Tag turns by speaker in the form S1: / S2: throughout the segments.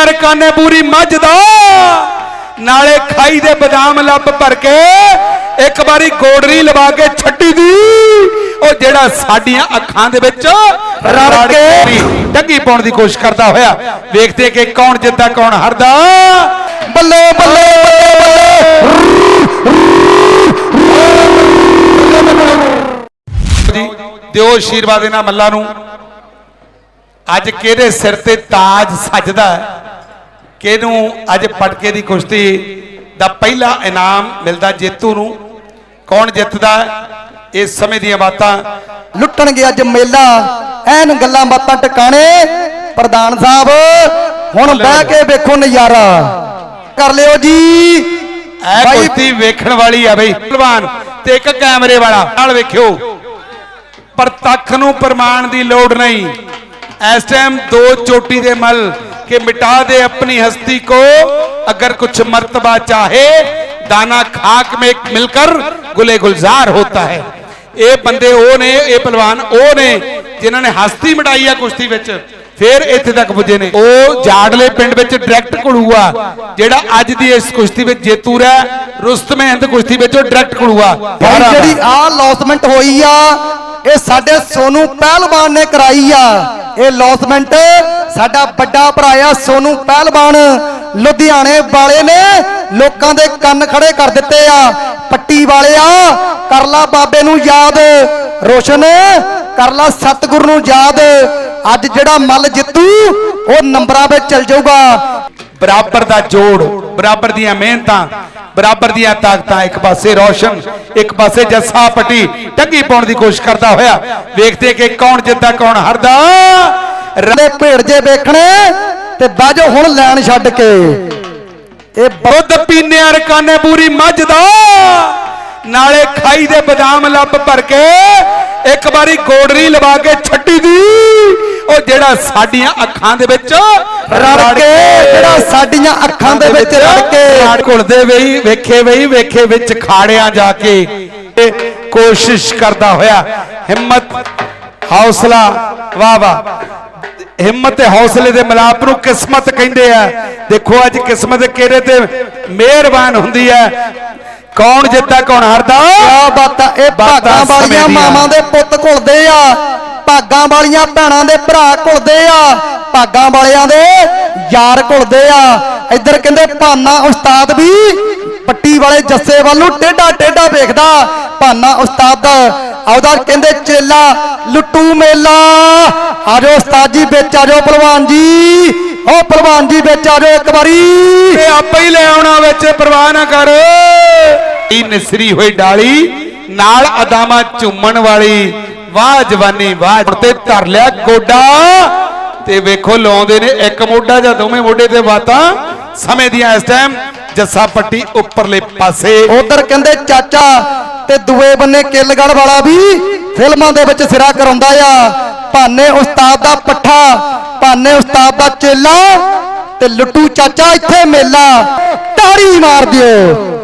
S1: ਪੀਨੇ ਅਰਕਾਨੇ ਪੂਰੀ ਮੱਝ ਦਾ। ਨਾਲੇ ਖਾਈ ਦੇ ਬਦਾਮ ਲੱਭ ਭਰ ਕੇ ਇੱਕ ਵਾਰੀ ਗੋੜਰੀ ਲਵਾ ਕੇ ਛੱਡੀ ਦੀ। ਉਹ ਜਿਹੜਾ ਸਾਡੀਆਂ ਅੱਖਾਂ ਦੇ ਵਿੱਚ ਰੜ ਕੇ ਡੱਗੀ ਪਾਉਣ ਦੀ ਕੋਸ਼ਿਸ਼ ਕਰਦਾ ਹੋਇਆ। ਵੇਖਦੇ ਕਿ ਕੌਣ ਜਿੱਤਦਾ ਕੌਣ ਹਾਰਦਾ।
S2: ਬੱਲੇ ਬੱਲੇ
S1: ਜੀ ਦਿਓ ਆਸ਼ੀਰਵਾਦ ਇਹਨਾਂ ਮੱਲਾਂ ਨੂੰ। ਅੱਜ ਕਿਹਦੇ ਸਿਰ ਤੇ ਤਾਜ ਸੱਜਦਾ ਕਿਹਨੂੰ ਅੱਜ ਪਟਕੇ ਦੀ ਕੁਸ਼ਤੀ ਦਾ ਪਹਿਲਾ ਇਨਾਮ ਮਿਲਦਾ ਜੇਤੂ ਨੂੰ? ਕੌਣ ਜਿੱਤਦਾ? ਇਸ ਸਮੇਂ ਦੀਆਂ ਬਾਤਾਂ।
S2: ਲੁੱਟਣਗੇ ਅੱਜ ਮੇਲਾ। ਐਨ ਗੱਲਾਂ ਬਾਤਾਂ ਟਿਕਾਣੇ। ਪ੍ਰਧਾਨ ਸਾਹਿਬ ਹੁਣ ਬਹਿ ਕੇ ਵੇਖੋ ਨਜ਼ਾਰਾ। ਕਰ ਲਿਓ ਜੀ। ਬਾਈ
S1: ਕੁਸ਼ਤੀ ਵੇਖਣ ਵਾਲੀ ਆ ਬਈ। ਪਹਿਲਵਾਨ ਤੇ ਇੱਕ ਕੈਮਰੇ ਵਾਲਾ। ਨਾਲ ਵੇਖਿਓ। ਪ੍ਰਤੱਖ ਨੂੰ ਪ੍ਰਮਾਣ ਦੀ ਲੋੜ ਨਹੀਂ। ਇਸ ਟਾਈਮ ਦੋ ਚੋਟੀ ਦੇ ਮਲ ਕਿ ਮਿਟਾ ਦੇ ਆਪਣੀ ਹਸਤੀ ਕੋ। ਅਗਰ ਕੁਛ ਮਰਤਬਾ ਚਾਹੇ ਦਾਣਾ ਖਾਕ ਮੇ ਮਿਲਕਰ ਗੁਲੇ ਗੁਲਜ਼ਾਰ ਹੋਤਾ ਹੈ। ਇਹ ਬੰਦੇ ਉਹ ਨੇ ਇਹ ਪਹਿਲਵਾਨ ਉਹ ਨੇ ਜਿਨ੍ਹਾਂ ਨੇ ਹਸਤੀ ਮਿਟਾਈ ਆ ਕੁਸ਼ਤੀ ਵਿੱਚ। ਫਿਰ ਇੱਥੇ ਤੱਕ ਪੁੱਜੇ ਨੇ। ਉਹ ਜਾੜਲੇ ਪਿੰਡ ਵਿੱਚ ਡਾਇਰੈਕਟ ਘੜੂਆ ਜਿਹੜਾ ਅੱਜ ਦੀ ਇਸ ਕੁਸ਼ਤੀ ਵਿੱਚ ਜੇਤੂ ਹੈ ਰੁਸਤਮ ਹਿੰਦ ਕੁਸ਼ਤੀ ਵਿੱਚ ਉਹ ਡਾਇਰੈਕਟ ਘੜੂਆ
S2: ਜਿਹੜੀ ਆ ਲੌਸਮੈਂਟ ਹੋਈ ਆ ਇਹ ਸਾਡੇ ਸੋਨੂ ਪਹਿਲਵਾਨ ਨੇ ਕਰਾਈ ਆ। ਇਹ ਲੌਸਮੈਂਟ ਸਾਡਾ ਵੱਡਾ ਭਰਾ ਸੋਨੂ ਪਹਿਲਵਾਨ। ਲੁਧਿਆਣੇ ਵਾਲੇ ਨੇ ਲੋਕਾਂ ਦੇ ਕੰਨ ਖੜੇ ਕਰ ਦਿੱਤੇ ਆ। ਪੱਟੀ ਵਾਲਿਆ ਕਰ ਲਾ ਬਾਬੇ ਨੂੰ ਯਾਦ। ਰੋਸ਼ਨ ਕਰ ਲਾ ਸਤਿਗੁਰੂ ਨੂੰ ਯਾਦ। ਅੱਜ ਜਿਹੜਾ ਮੱਲ ਜਿੱਤੂ, ਉਹ ਨੰਬਰਾਂ ਵਿੱਚ ਚੱਲ ਜਾਊਗਾ।
S1: ਬਰਾਬਰ ਦਾ ਜੋੜ, ਬਰਾਬਰ ਦੀਆਂ ਮਿਹਨਤਾਂ ਬਰਾਬਰ ਦੀਆਂ ਤਾਕਤਾਂ ਇੱਕ ਪਾਸੇ ਰੌਸ਼ਨ ਇੱਕ ਪਾਸੇ ਜੱਸਾ ਪੱਟੀ ਟੱਗੀ ਪਾਉਣ ਦੀ ਕੋਸ਼ਿਸ਼ ਕਰਦਾ ਹੋਇਆ। ਵੇਖਦੇ ਕਿ ਕੌਣ ਜਿੱਤਦਾ ਕੌਣ ਹਾਰਦਾ।
S2: ਦੇ ਭੇੜ ਜੇ ਵੇਖਣੇ ਤੇ ਬਾਜੋ ਹੁਣ ਲੈਣ ਛੱਡ ਕੇ। ਇਹ
S1: ਦੁੱਧ ਪੀਨੇ ਅਰਕਾਨੇ ਪੂਰੀ ਮੱਝ ਦਾ। ਨਾਲੇ ਖਾਈ ਦੇ ਬਦਾਮ ਲੱਭ ਭਰ ਕੇ ਇੱਕ ਵਾਰੀ ਗੋੜਰੀ ਲਵਾ ਕੇ ਛੱਡੀ ਦੀ। ਉਹ ਜਿਹੜਾ ਸਾਡੀਆਂ ਅੱਖਾਂ ਦੇ ਵਿੱਚ
S2: ਰੜ ਕੇ, ਜਿਹੜਾ ਸਾਡੀਆਂ ਅੱਖਾਂ ਦੇ ਵਿੱਚ ਰੜ ਕੇ।
S1: ਘੁਲਦੇ ਵਈ, ਵੇਖੇ ਵਈ, ਵੇਖੇ ਵਿੱਚ ਖਾੜਿਆਂ ਜਾ ਕੇ ਕੋਸ਼ਿਸ਼ ਕਰਦਾ ਹੋਇਆ। ਹਿੰਮਤ, ਹੌਸਲਾ, ਵਾਹ ਵਾਹ। ਹਿੰਮਤ ਤੇ ਹੌਸਲੇ ਦੇ ਮਿਲਾਪ ਨੂੰ ਕਿਸਮਤ ਕਹਿੰਦੇ ਆ। ਦੇਖੋ ਅੱਜ ਕਿਸਮਤ ਕਿਹੜੇ ਤੇ ਮਿਹਰਬਾਨ ਹੁੰਦੀ ਹੈ? ਕੌਣ ਜਿੱਤਦਾ ਕੌਣ ਹਾਰਦਾ?
S2: ਆ ਬਾਤਾਂ ਇਹ
S1: ਬਾਤਾਂ
S2: ਭਾਗਾਂ ਵਾਲੀਆਂ। ਮਾਵਾਂ ਦੇ ਪੁੱਤ ਘੁਲਦੇ ਆ ਭਾਗਾਂ ਵਾਲੀਆਂ ਭੈਣਾਂ ਦੇ ਭਰਾ ਘੁਲਦੇ ਆ ਭਾਗਾਂ ਵਾਲਿਆਂ ਦੇ ਯਾਰ ਘੁਲਦੇ ਆ। ਇੱਧਰ ਕਹਿੰਦੇ ਭਾਨਾ ਉਸਤਾਦ ਵੀ ਪੱਟੀ ਵਾਲੇ ਜੱਸੇ ਵੱਲ ਨੂੰ ਟੇਢਾ ਟੇਢਾ ਵੇਖਦਾ। ਭਾਨਾ ਉਸਤਾਦ ਆਉਦਾ ਕਹਿੰਦੇ ਚੇਲਾ ਲੁੱਟੂ ਮੇਲਾ। ਆਜੋ ਉਸਤਾਦ ਜੀ ਵਿੱਚ ਆਜੋ ਪਹਿਲਵਾਨ ਜੀ। ਓ ਪਹਿਲਵਾਨ ਜੀ ਵਿੱਚ ਆਜੋ ਇੱਕ ਵਾਰੀ।
S1: ਇਹ ਆਪੇ ਹੀ ਲੈ ਆਉਣਾ ਵਿੱਚ ਪਰਵਾਹ ਨਾ ਕਰ। ਇਹ ਨਿਸਰੀ ਹੋਈ ਡਾਲੀ, ਨਾਲ ਅਦਾਮਾ ਝੁੰਮਣ ਵਾਲੀ, ਵਾਹ ਜਵਾਨੀ, ਵਾਹ ਤੇ ਧਰ ਲਿਆ ਗੋਡਾ। ਤੇ ਵੇਖੋ, ਲਾਉਂਦੇ ਨੇ ਇੱਕ ਮੋਢਾ ਜਾਂ ਦੋਵੇਂ ਮੋਢੇ ਤੇ ਬਾਤਾਂ। ਸਮੇਂ ਦੀਆਂ ਇਸ ਟਾਈਮ ਜੱਸਾ ਪੱਟੀ ਉੱਪਰਲੇ ਪਾਸੇ।
S2: ਉਧਰ ਕਹਿੰਦੇ, ਚਾਚਾ, ਤੇ ਦੂਏ ਬੰਨੇ ਕਿਲਗੜ ਵਾਲਾ ਵੀ ਫਿਲਮਾਂ ਦੇ ਵਿੱਚ ਸਿਰਾ ਕਰਾਉਂਦਾ ਆ। ਭਾਨੇ ਉਸਤਾਦ ਦਾ ਪੱਠਾ, ਭਾਨੇ ਉਸਤਾਦ ਦਾ ਚੇਲਾ, ਤੇ ਲੁੱਟੂ ਚਾਚਾ ਇੱਥੇ ਮੇਲਾ। ਤਾੜੀ ਮਾਰ ਦਿਓ।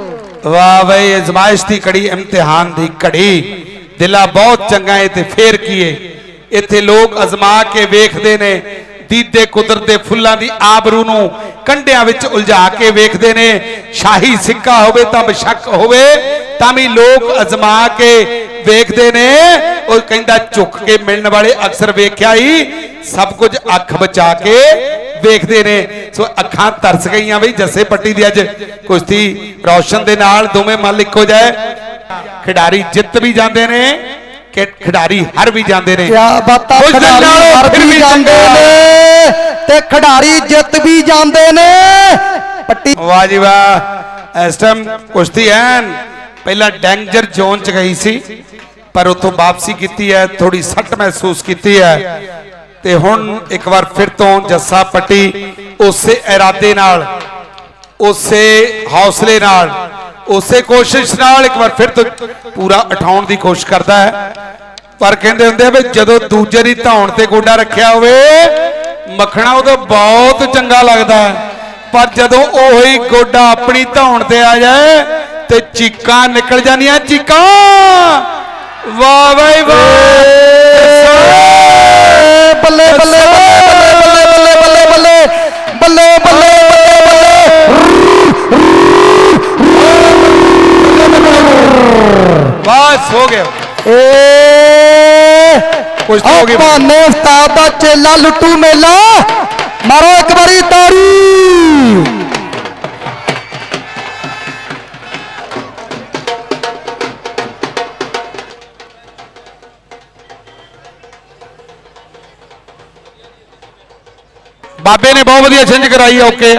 S1: ਵਾਹ ਬਈ, ਅਜ਼ਮਾਇਸ਼ ਦੀ ਘੜੀ, ਇਮਤਿਹਾਨ ਦੀ ਘੜੀ। ਦਿਲਾ ਬਹੁਤ ਚੰਗਾ ਏ ਤੇ ਫੇਰ ਕੀਏ। ਇੱਥੇ ਲੋਕ ਅਜ਼ਮਾ ਕੇ ਵੇਖਦੇ ਨੇ, ਦੀਦੇ ਕੁਦਰਤ ਦੇ ਫੁੱਲਾਂ ਦੀ ਆਬਰੂ ਨੂੰ ਕੰਡਿਆਂ ਵਿੱਚ ਉਲਝਾ ਕੇ ਵੇਖਦੇ ਨੇ। ਸ਼ਾਹੀ ਸਿੱਕਾ ਹੋਵੇ ਤਾਂ ਬਸ਼ੱਕ ਹੋਵੇ, ਤਾਂ ਵੀ ਲੋਕ ਅਜ਼ਮਾ ਕੇ ਵੇਖਦੇ ਨੇ। ਉਹ ਕਹਿੰਦਾ, ਝੁੱਕ ਕੇ ਮਿਲਣ ਵਾਲੇ ਅਕਸਰ ਵੇਖਿਆ ਹੀ, ਸਭ ਕੁਝ ਅੱਖ ਬਚਾ ਕੇ ਵੇਖਦੇ ਨੇ। ਸੋ ਅੱਖਾਂ ਤਰਸ ਗਈਆਂ ਬਈ ਜੱਸੇ ਪੱਟੀ ਦੀ ਅੱਜ। ਕੁਸ਼ਤੀ ਰੌਸ਼ਨ ਦੇ ਨਾਲ ਦੋਵੇਂ ਮੱਲ ਇੱਕੋ ਜਾਏ ਖਿਡਾਰੀ ਜਿੱਤ ਵੀ ਜਾਂਦੇ ਨੇ ਕਿ ਖਿਡਾਰੀ ਹਾਰ ਵੀ ਜਾਂਦੇ ਨੇ।
S2: ਕਿਆ ਬਾਤਾਂ ਖਿਡਾਰੀ ਹਾਰ ਵੀ ਜਾਂਦੇ। ਨੇ ਤੇ ਖਿਡਾਰੀ ਜਿੱਤ ਵੀ ਜਾਂਦੇ ਨੇ। ਪੱਟੀ
S1: ਵਾਹ ਜੀ ਵਾਹ। ਇਸ ਟਾਈਮ ਕੁਸ਼ਤੀ ਐਨ। ਪਹਿਲਾਂ ਡੈਂਜਰ ਜ਼ੋਨ ਚ ਗਈ ਸੀ ਪਰ ਉੱਥੋਂ ਵਾਪਸੀ ਕੀਤੀ ਹੈ ਥੋੜੀ ਸੱਟ ਮਹਿਸੂਸ ਕੀਤੀ ਹੈ। ਤੇ ਹੁਣ ਇੱਕ ਵਾਰ ਫਿਰ ਤੋਂ ਜੱਸਾ ਪੱਟੀ ਉਸੇ ਇਰਾਦੇ ਨਾਲ, ਉਸੇ ਹੌਸਲੇ ਨਾਲ, ਉਸੇ ਕੋਸ਼ਿਸ਼ ਨਾਲ ਇੱਕ ਵਾਰ ਫਿਰ ਤੋਂ ਪੂਰਾ ਉਠਾਉਣ ਦੀ ਕੋਸ਼ਿਸ਼ ਕਰਦਾ ਹੈ। ਪਰ ਕਹਿੰਦੇ ਹੁੰਦੇ ਆ ਵੀ ਜਦੋਂ ਦੂਜੇ ਦੀ ਧੌਣ ਤੇ ਗੋਡਾ ਰੱਖਿਆ ਹੋਵੇ, ਮੱਖਣਾ ਉਦੋਂ ਬਹੁਤ ਚੰਗਾ ਲੱਗਦਾ ਹੈ। ਪਰ ਜਦੋਂ ਉਹੀ ਗੋਡਾ ਆਪਣੀ ਧੌਣ ਤੇ ਆ ਜਾਏ, ਤੇ ਚੀਕਾਂ ਨਿਕਲ ਜਾਂਦੀਆਂ, ਚੀਕਾਂ! ਵਾਹ ਬਈ ਵਾਹ! ਹੋ ਗਿਆ।
S2: ਏ।
S1: ਕੁਸ਼ਤੀ ਹੋ ਗਈ।
S2: ਭਾਨੇ ਉਸਤਾਦ ਦਾ ਚੇਲਾ ਲੁੱਟੂ ਮੇਲਾ। ਮਾਰੋ ਇੱਕ ਵਾਰੀ ਤਾੜੀ।
S1: ਬਾਬੇ ਨੇ ਬਹੁਤ ਵਧੀਆ ਛਿੰਝ ਕਰਾਈ ਓਕੇ